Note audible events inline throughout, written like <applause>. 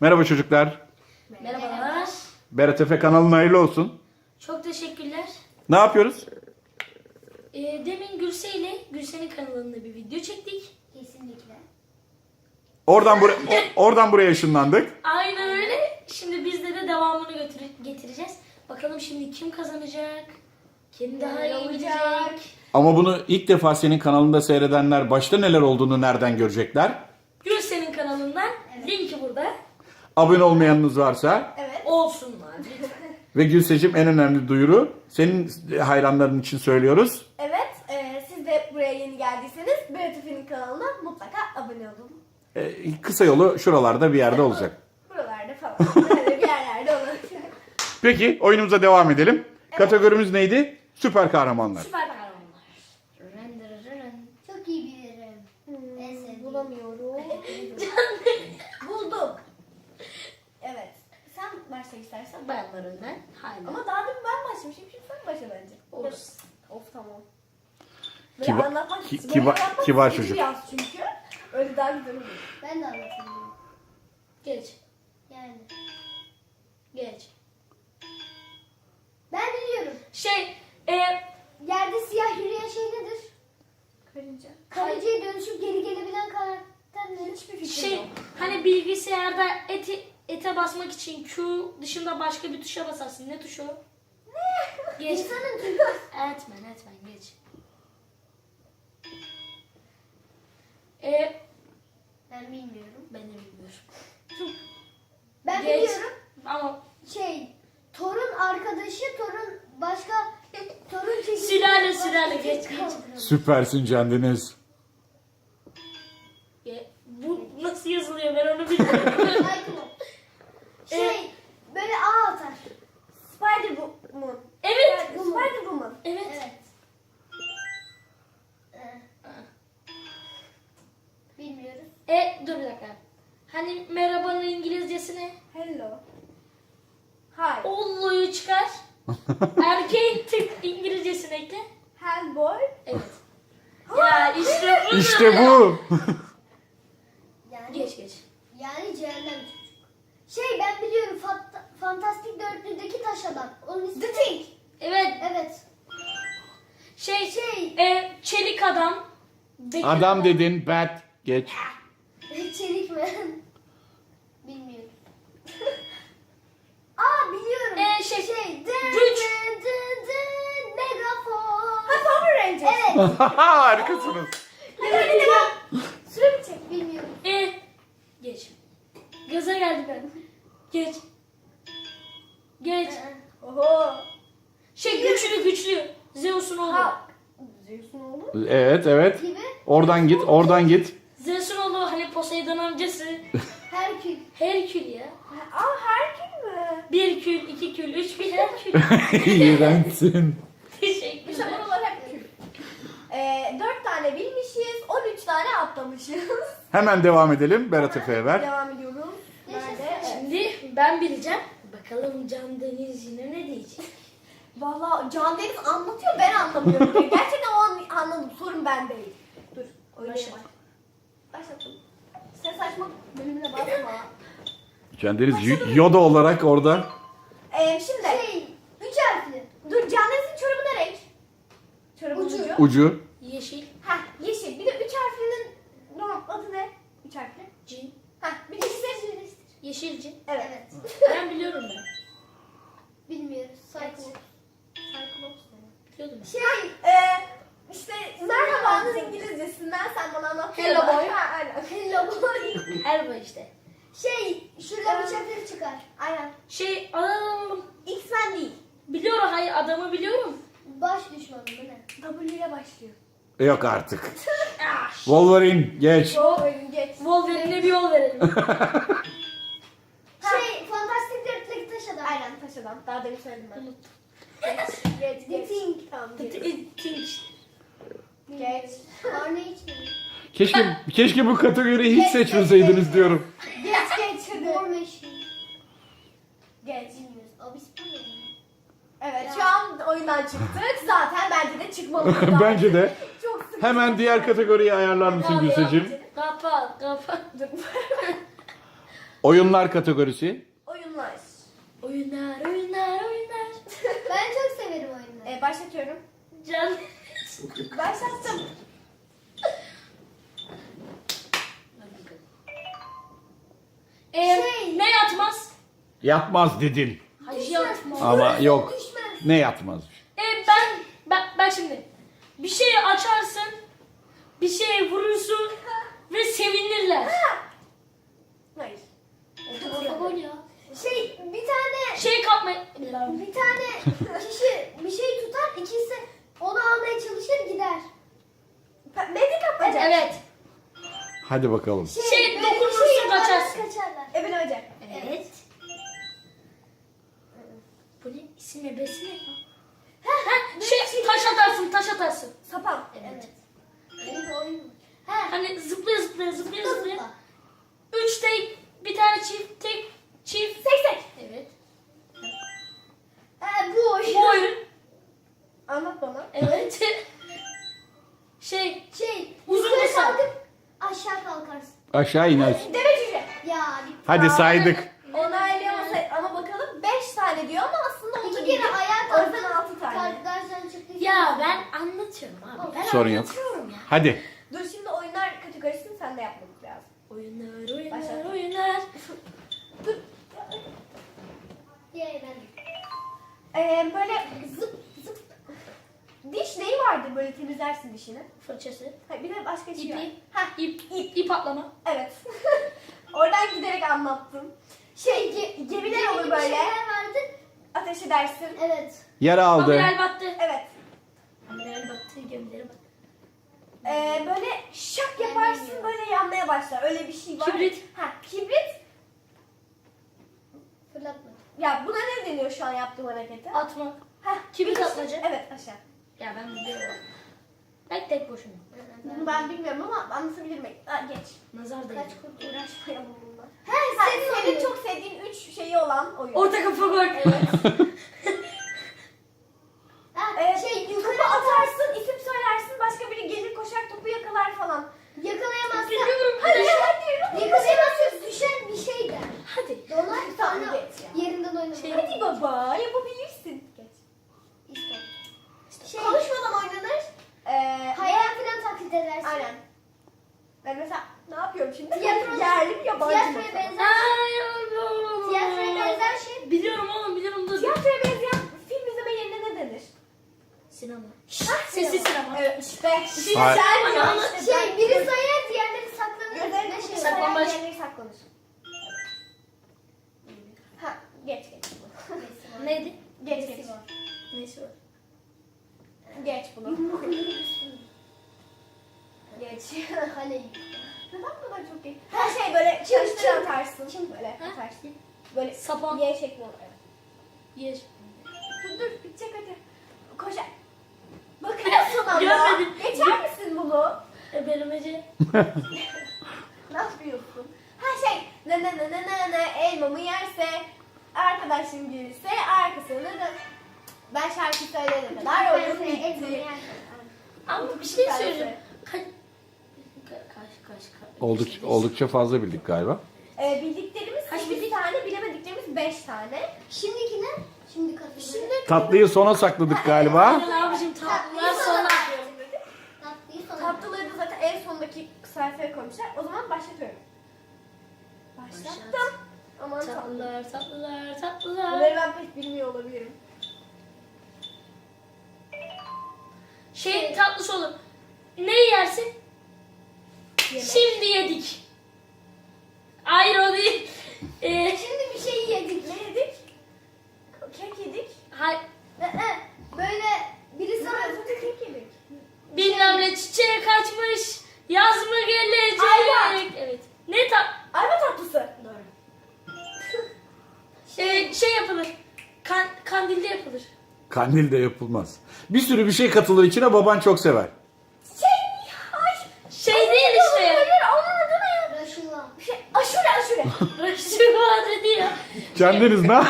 Merhaba çocuklar. Merhabalar. Berat Efe kanalına hayırlı olsun. Çok teşekkürler. Ne yapıyoruz? Ee, demin Gülse ile Gülse'nin kanalında bir video çektik. Kesinlikle. Oradan buraya oradan buraya ışınlandık. Aynen öyle. Şimdi biz de de devamını götür- getireceğiz. Bakalım şimdi kim kazanacak? Kim daha iyi bilecek? Ama bunu ilk defa senin kanalında seyredenler başta neler olduğunu nereden görecekler? Abone olmayanınız varsa Evet. Olsunlar <laughs> ve Gülsecim en önemli duyuru senin hayranların için söylüyoruz. Evet. e, siz de buraya yeni geldiyseniz Berat Efe'nin kanalına mutlaka abone olun. Ee, kısa yolu şuralarda bir yerde olacak. Buralarda falan. Böyle bir yerlerde olur. <laughs> Peki oyunumuza devam edelim. Kategorimiz neydi? Süper kahramanlar. Süper kahramanlar. Render, Çok iyi bilirim. En sevdiğim. Bulamıyorum. Buldum. Evet. Sen başla istersen. Bayanlar önden. Haydi. Ama daha demin ben başlamışım. Şimdi sen başla bence. Olsun. Of tamam. Böyle Kiba- anlatmak, ki- böyle anlatmak kibar çocuk. Çünkü. Öyle daha güzel olur. Ben de anlatayım. Geç. Yani. Geç. Ben biliyorum. Şey, e, Yerde siyah yürüyen şey nedir? Karınca. Karıncaya dönüşüp geri gelebilen karakter nedir? Hiçbir fikrim şey yok. hani bilgisayarda eti, ete basmak için Q dışında başka bir tuşa basarsın. Ne tuşu? Geç. İnsanın tüyü. Etmen etmen geç. E, Ben bilmiyorum. ben de bilmiyorum. Ben Geç. biliyorum. Ama Şey, torun arkadaşı, torun başka, torun çekici. <laughs> Sülale, başka sülale, bir geç, kavram. Süpersin Can Deniz. e, bu nasıl yazılıyor ben onu bilmiyorum. <laughs> Merhabanın İngilizcesi ne? Hello. Hi. Ollu'yu çıkar. <laughs> Erkeğin tık İngilizcesini ekle. Hellboy. Evet. ya işte bu. İşte bu. Yani, Geç geç. yani cehennem çocuk. Şey ben biliyorum Fant- Fantastik Dörtlü'deki taş adam. Onun ismi The? Thing. Evet. Evet. Şey Şey, e, çelik adam. Bekir Adam dedin, bat. Geç. Çelik mi? Bilmiyorum. Aa biliyorum. Ee, şey, şey. Dın güç. dın dın dın megafon. Ha Evet. <laughs> Harikasınız. Süre bitecek. Bilmiyorum. E geç. Gaza geldi ben. Geç. Geç. Oho. Şey güçlü güçlü. Zeus'un oğlu. Ha. Zeus'un oğlu. Evet, evet. Gibi. Oradan git, oradan git. Zeus'un oğlu hani Poseidon amcası. Herkül. Herkül ya. Aa Herkül mü? Bir kül, iki kül, üç kül, Herkül. <laughs> İğrençsin. İşte Teşekkürler. buralar hep kül. Ee, 4 tane bilmişiz, 13 tane atlamışız. <laughs> Hemen devam edelim. Berat Efe'ye ver. Devam ediyoruz. Nerede? Şimdi ben bileceğim. Bakalım Can Deniz yine ne diyecek? Valla Can Deniz anlatıyor ben anlamıyorum. <laughs> Gerçekten o an anladım. Sorun ben değil. Dur. Oynayalım. Başla. Başlatalım. Sen saçma bölümüne basma. Can Deniz Y- Yoda olarak orada. Ee, şimdi. Şey. Üç harfli. Dur Can Deniz'in çorabı ne renk? Çorabın Ucu. ucu. Ucu. Yeşil, Heh yeşil. Bir de üç harflinin no, adı ne? Üç harfli. cin, Heh bir de ise. Yeşil cin. Evet. Evet. Ben biliyorum ben. Bilmiyoruz. Cyclops. Cyclops ne? Biliyordum ben. Şey, e, işte merhabanın İngilizcesinden sen bana anlat. Hello boy. Ha, aynen. Hello boy. Elba işte. Şey, şurada bıçakları çıkar. Aynen. Şey, adam, X-Men değil. biliyorum hayır adamı biliyorum. Baş düşmanı bu ne? W ile başlıyor. Yok artık. <laughs> Wolverine geç. Oyun geç. Wolverine'e bir yol verelim. <laughs> Şey, Fantastik Dörtlü'deki taş adam. Taşıdan. Daha demin söyledim ben. Unuttum. Geç, geç. Geç. işte. Geç. Arne hiç mi? Keşke keşke bu kategoriyi hiç seçmeseydiniz diyorum. Geç geç. Machine. Geç. Mı? Evet şu an oyundan çıktık. Zaten bence de çıkmalıyız. <laughs> Bence de. Çok sıkıntı. Hemen diğer kategoriyi ayarlar mısın Gülsecim? Kapat, kapat. <laughs> Oyunlar kategorisi. Oyunlar. Oyunlar, oyunlar, oyunlar. <laughs> Ben çok severim oyunları. Ee, başlatıyorum. Can. Başlattım. Ee, Şey. Ne yatmaz? Yatmaz dedin. Hayır yatmaz. Ama yok. Düşmez. Ne yatmaz? Ee, ben, ben, ben şimdi bir şeyi açarsın, bir şeye vurursun <laughs> ve sevinirler. Hayır. Gol ya. Şey bir tane Şey kapmayı... bir tane kişi bir şey tutar ikisi onu almaya çalışır gider. Pa- Mendil kapmaca. Evet. Hadi bakalım. Şey, yaparlar, kaçarsın. Kaçarlar. Ebele Hoca. Evet. Bu ne? İsim ebesi ne ya? Ha, şey, taş atarsın, taş atarsın. Sapan. Evet. Benim de oyun. Ha. Hani zıplaya zıplaya zıplaya zıplaya. Aşağı inersin. Deve cüce. Ya Hadi saydık. Onaylayamasa ama bakalım 5 tane diyor ama aslında onu iki kere ayağa O yüzden kalktın. 6 tane. Çıktı. ya ben anlatıyorum abi. Ben Sorun yok. anlatıyorum ya. Hadi. Dur şimdi oyunlar kategorisini sen de yapmamız lazım. Oyunlar, oyunlar, Başla. oyunlar. Dur. Ye ben. Ee, böyle zıp zıp. Diş neyi vardır böyle temizlersin dişini? Fırçası. Ha, bir de başka şey var. İpi. Ha, İp, ip, ip atlama. Evet. <laughs> Oradan giderek anlattım. Şey, ge- gemiler olur böyle. şeyler vardı. Ateş edersin. Evet. Yara aldı. Amiral battı. Evet. Amiral battı, gemileri battı. Ee, böyle şak yaparsın böyle yanmaya başlar. Öyle bir şey var. Kibrit. Ha, kibrit. Fırlatma. Ya buna ne deniyor şu an yaptığım harekete? Atmak. Ha, Kibrit atmaca. Evet aşağı. Ya ben biliyorum. Belki tek boşuna. Bunu ben bilmiyorum ama anlatabilir miyim? Ha, geç. Nazar değdi. Kaç kurt uğraşmayalım bununla. He Ha, senin senin çok sevdiğin üç şeyi olan oyun. Orta kafa gol. <laughs> Ha, Ee, şey topu yukarı atarsın, isim söylersin, başka biri gelir koşar topu yakalar falan. Yakalayamazsa. Biliyorum. Hadi Hadi. hadi. Yakalayamazsa düşen bir şey der. Hadi. Donar Tamam, sonra geç ya. yerinden oynamaz. Şey- Hadi baba yapabilirsin. Geç. İşte. Şey, Konuşmadan oynanır. Ee, hayal falan taklit edersin. Aynen. Ben mesela ne yapıyorum şimdi? Tiyatro- Yerli mi yabancı mı? Tiyatroya benzer. Tiyatroya benzer şey. Biliyorum oğlum biliyorum dur. Tiyatroya benzeyen film izleme yerine ne denir? Sinema. Ha, Sessiz sinema. Evet işte. Hayır. Sen ya işte. Şey biri sayar diğerleri saklanır. Ne şey saklanır. Saklambaç. Diğerleri saklanır. Ha geç geç. <laughs> Neydi? Geç geç. Neyse. Geç bunu. <laughs> Geç. <laughs> Kale. Neden bu kadar çok geç? Her şey böyle çalıştıra atarsın. Böyle Ha? atarsın. Böyle Sapan. Y şekli olur. Evet. Yer. Dur dur bitecek hadi. Koş. Bakıyorsun ama. Görmedim. Geçer misin bunu? Ebelemece. <laughs> Ne yapıyorsun? Ha şey. Ne ne ne ne ne ne elmamı yerse arkadaşım gelirse arkasını da ben şarkı söyleyene kadar oyun bitti. Ama bir şey söyleyeceğim. Kaç... Kaç. Oldukça, oldukça fazla bildik galiba. Ee, bildiklerimiz Kaç 8 bildik? tane, bilemediklerimiz 5 tane. Şimdiki ne? Şimdi katılıyor. Şimdi Tatlıyı sona sakladık galiba. Aynen abicim tatlılar sonra. Tatlıyı sonra. tatlıları da zaten en sondaki sayfaya koymuşlar. O zaman başlatıyorum. Başlattım. Aman tatlı. Tatlılar tatlılar tatlılar. Bunları ben pek bilmiyor olabilirim. Şey tatlısı olur. Ne yersin? Yemek. Şimdi yedik. Hayır o değil. Ee, Şimdi bir şey yedik. Ne yedik? Kek yedik. hay, Ee, e, Böyle biri Sonra sana önce kek yedik. bilmem ne çiçeğe kaçmış. Yaz mı gelecek? Ayva. Evet. Ne tat? Ayva tatlısı. Doğru. Ee, şey yapılır. Kan, kandilde yapılır. Kandil de yapılmaz. Bir sürü bir şey katılır içine baban çok sever. Şey, ay. Şey değil işte. Hayır, onun adı ne ya? Raşula. Şey, aşure aşure. Raşuva dedi ya. Kendiniz ne?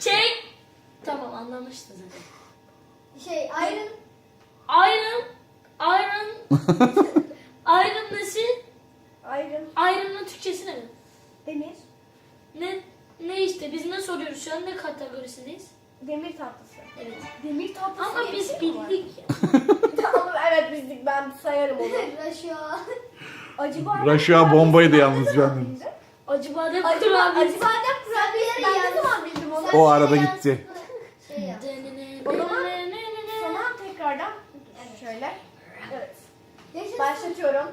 Şey. <laughs> Tamam anlamıştı zaten. Şey Iron. Iron. Iron. Iron nesi? Ayrı. Ayrım. Ayrımın Türkçesi ne? Demir. Ne ne işte biz ne soruyoruz şu an ne kategorisindeyiz? Demir tatlısı. Evet. Demir tatlısı Ama diye bir biz şey mi var? bildik. <laughs> Tamam evet bildik ben sayarım onu. <laughs> Raşa. Acı badem Raşia bombaydı ben yalnız bildim? Acı badem Acı, kurabiyesi. acı badem kurabiyesi ben ne zaman bildim onu? O arada gitti. Şey. O zaman Sana tekrardan şöyle. Evet. Başlatıyorum.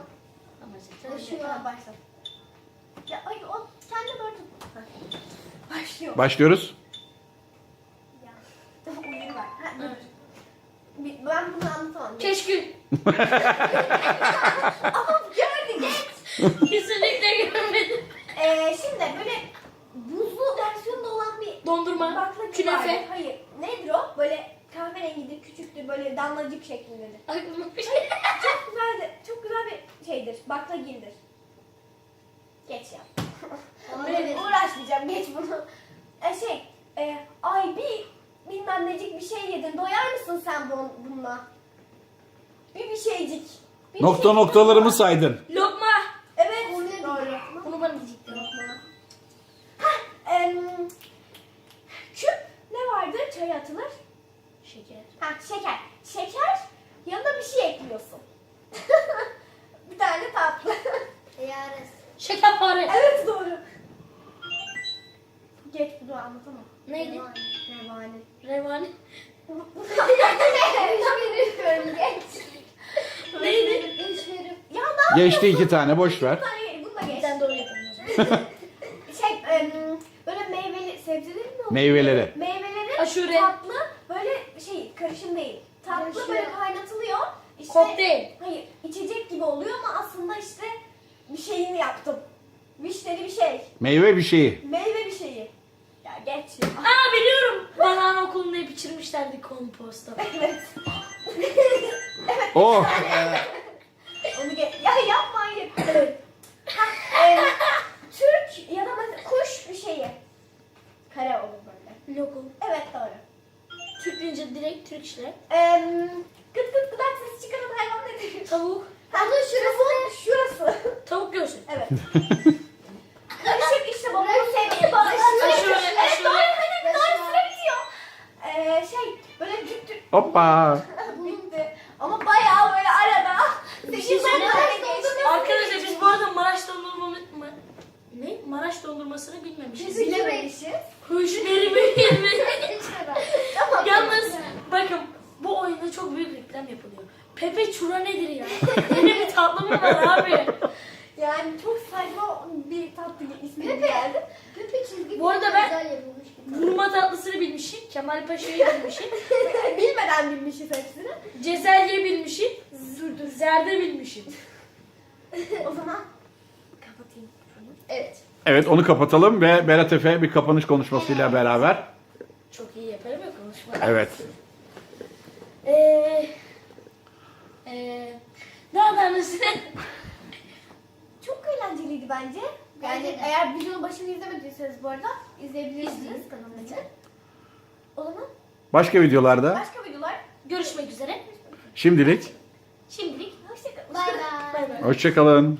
Yaşıyor. Ha, başla. Ya ay o kendi böyle tut. Ha. Başlıyor. Başlıyoruz. Ya. Uyur var. Ha, dur. Bir- Ben bunu anlatamam. Keşkül. <laughs> Ama gördü geç. Kesinlikle görmedim. Ee, şimdi böyle buzlu versiyonda olan bir Dondurma. baklava Künefe. vardı. Hayır. Nedir o? Böyle kahverengidir, küçüktür, böyle damlacık şeklindedir. Aklıma bir şey. Çok güzel, de- çok güzel bir şeydir. Baklagildir. Geç ya. Evet. Uğraşmayacağım, geç bunu. E şey, e, ay bir bilmem necik bir şey yedin. Doyar mısın sen bun, bununla? Bir bir şeycik. Bir Nokta şeycik noktalarımı var. saydın. Geç. Neydi? Eşlerim. Ya daha Geçti iki tane boş ver. Bunu da geç. Sen doğru yapalım o zaman. <laughs> Şey em, böyle meyveli sebzeleri mi oluyor? Meyveleri. Meyveleri Aşure. tatlı böyle şey karışım değil. Tatlı Aşure. böyle kaynatılıyor. İşte, Kokteyl. Hayır içecek gibi oluyor ama aslında işte bir şeyini yaptım. Vişneli bir şey. Meyve bir şeyi. Meyve bir şeyi. Ya geç ya. Aa biliyorum. Bana anaokulunda hep içirmişlerdi komposta. <laughs> Evet. O. Onu geç. Ya yapma hayır. ha, Türk ya da mesela kuş bir şeyi. Kare olur böyle. Lokum. Evet doğru. Türk deyince direkt Türk işte. Em, gıt gıt gıdak sesi çıkaran hayvan nedir? Tavuk. Ha, şurası. Şurası. Tavuk göğsü. Evet. <laughs> Karışık işte bu. Bu sevdiğim bana. Aşure, Evet aşure. doğru. Hadi doğru süre bitiyor. Ee, şey böyle düt düt. Hoppa. <laughs> Bitti. Ama bayağı böyle arada. Şey Sekiz geçti. Arkadaşlar biz bu arada Maraş dondurma... Ma- ne? Maraş dondurmasını bilmemişiz. Biz bilememişiz. Kuşları <laughs> bilmemişiz. Tamam. Yalnız bakın bu oyunda çok büyük reklam yapılıyor. Pepe Çura nedir ya? Yine bir tatlı mı var abi? Yani çok saçma bir tatlı ismi Pepe. geldi. Pepe çizgi Bu arada ben- güzel yapılmış bir Vurma tatlısını bilmişim. Kemal Paşa'yı bilmişim. <laughs> Bilmeden bilmişiz hepsini. Cezelye bilmişim. Z- Zerde bilmişim. <laughs> O zaman kapatayım. Evet. Evet onu kapatalım ve Berat Efe bir kapanış konuşmasıyla beraber. Çok iyi yaparım ya konuşma. Evet. Eee... Eee... Daha doğrusu... <laughs> Çok eğlenceliydi bence. Yani Bence de. eğer videonun başını izlemediyseniz bu arada izleyebilirsiniz kanalımızda. O zaman Başka videolarda başka videolar. Görüşmek üzere. şimdilik Şimdilik Hoşçakalın. Bay bay. bay bay. hoşçakalın.